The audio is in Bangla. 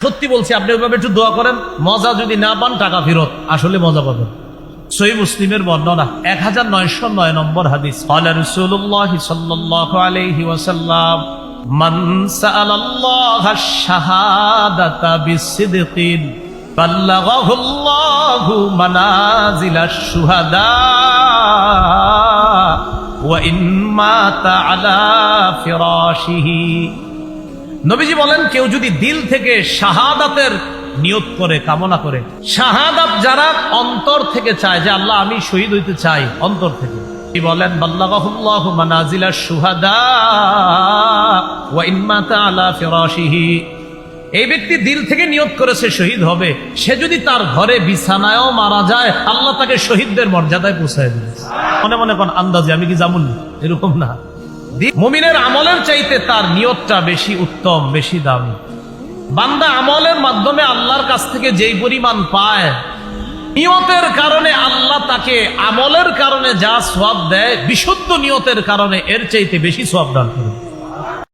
সত্যি বলছি আপনি ওইভাবে একটু দোয়া করেন মজা যদি না পান টাকা ফেরত আসলে মজা পাবেন সই মুসলিমের বর্ণনা এক হাজার নয়শো নয় নম্বর হাদিস আল্লাহ রসুল্লাহ সাল্লাহ আলহি ওয়াসাল্লাম من سأل الله الشهادة بصدق بلغه الله منازل الشهداء وإن مات على فراشه নবীজি বলেন, কেউ যদি দিল থেকে শাহাদাতের নিয়ত করে, কামনা করে, শাহাদাত যারা অন্তর থেকে চায়, যে আল্লাহ আমি শহীদ হইতে চাই, অন্তর থেকে। এই ব্যক্তি দিল থেকে নিয়ত করেছে শহীদ হবে। সে যদি তার ঘরে বিছানায়ও মারা যায়, আল্লাহ তাকে শহীদদের মর্যাদায় পৌঁছায় দিবে। মনে মনে কোন আন্দাজে, আমি কি জামুন? এরকম না। মুমিনের আমলের চাইতে তার নিয়তটা বেশি উত্তম, বেশি দামি। বান্দা আমলের মাধ্যমে আল্লাহর কাছ থেকে যেই পরিমাণ পায়, নিয়তের কারণে আল্লাহ তাকে আমলের কারণে যা সব দেয়, বিশুদ্ধ নিয়তের কারণে এর চাইতে বেশি সব দান করে।